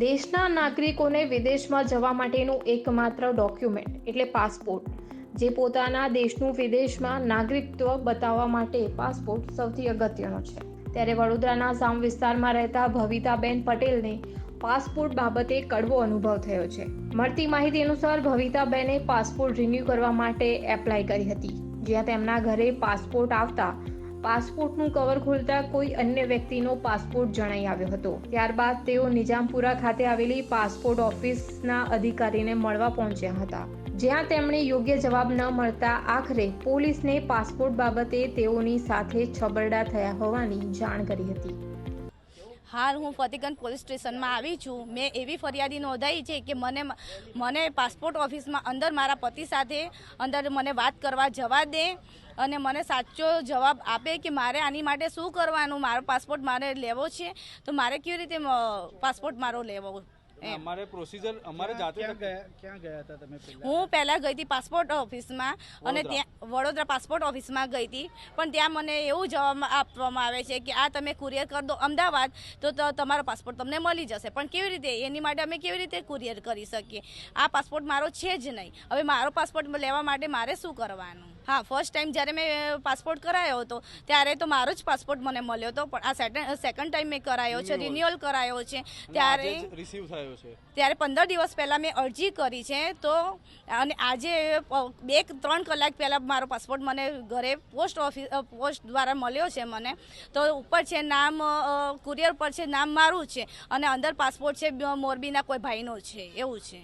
દેશના નાગરિકોને વિદેશમાં જવા માટેનું એકમાત્ર ડોક્યુમેન્ટ, એટલે પાસપોર્ટ. જે પોતાના દેશનું વિદેશમાં નાગરિકત્વ બતાવવા માટે પાસપોર્ટ સૌથી અગત્યનો છે. ત્યારે વડોદરાના સામ વિસ્તારમાં રહેતા ભવિતાબેન પટેલને પાસપોર્ટ બાબતે કડવો અનુભવ થયો છે. મળતી માહિતી અનુસાર ભવિતાબેને પાસપોર્ટ રિન્યૂ કરવા માટે એપ્લાય કરી હતી. જ્યાં તેમના ઘરે પાસપોર્ટ આવતા પાસપોર્ટનું કવર ખોલતા કોઈ અન્ય વ્યક્તિનો પાસપોર્ટ જણાઈ આવ્યો હતો. ત્યારબાદ તેઓ નિજામપુરા ખાતે આવેલી પાસપોર્ટ ઓફિસના અધિકારીને મળવા પહોંચ્યા હતા. જ્યાં તેમણે યોગ્ય જવાબ ન મળતા આખરે પોલીસને પાસપોર્ટ બાબતે તેઓની સાથે છબરડા થયા હોવાની જાણ કરી હતી. હાલ હું ફતેગંજ પોલીસ સ્ટેશનમાં આવી છું. મેં એવી ફરિયાદી નોંધાઈ છે કે મને મને પાસપોર્ટ ઓફિસમાં અંદર મારા પતિ સાથે અંદર મને વાત કરવા જવા દે અને મને સાચો જવાબ આપે કે મારે આની માટે શું કરવાનું? મારો પાસપોર્ટ મારે લેવો છે. તો મારે કેવી રીતે પાસપોર્ટ મારો લેવો? અમારે પ્રોસીજર અમારે જાતે ક્યાં ગયા હતા તમે પહેલા? હું પહેલાં ગઈ હતી પાસપોર્ટ ઓફિસમાં અને ત્યાં વડોદરા પાસપોર્ટ ઓફિસમાં ગઈ હતી. પણ ત્યાં મને એવું જવાબ આપવામાં આવે છે કે આ તમે કુરિયર કરી દો. અમદાવાદ તો તો તમારો પાસપોર્ટ તમને મળી જશે. પણ કેવી રીતે? એની માટે અમે કેવી રીતે કુરિયર કરી શકીએ? આ પાસપોર્ટ મારો છે જ નહીં. હવે મારો પાસપોર્ટ લેવા માટે મારે શું કરવાનું? હા ફર્સ્ટ ટાઈમ જ્યારે મેં પાસપોર્ટ કરાયો હતો ત્યારે તો મારો જ પાસપોર્ટ મને મળ્યો હતો પણ આ સેકન્ડ ટાઈમ મેં કરાયો છે રિન્યુઅલ કરાયો છે ત્યારે રિસીવ થયો છે. ત્યારે પંદર દિવસ પહેલાં મેં અરજી કરી છે તો અને આજે બે ત્રણ કલાક પહેલાં મારો પાસપોર્ટ મને ઘરે પોસ્ટ ઓફિસ પોસ્ટ દ્વારા મળ્યો છે મને તો ઉપર છે નામ કુરિયર પર છે નામ મારું છે અને અંદર પાસપોર્ટ છે મોરબીના કોઈ ભાઈનો છે એવું છે.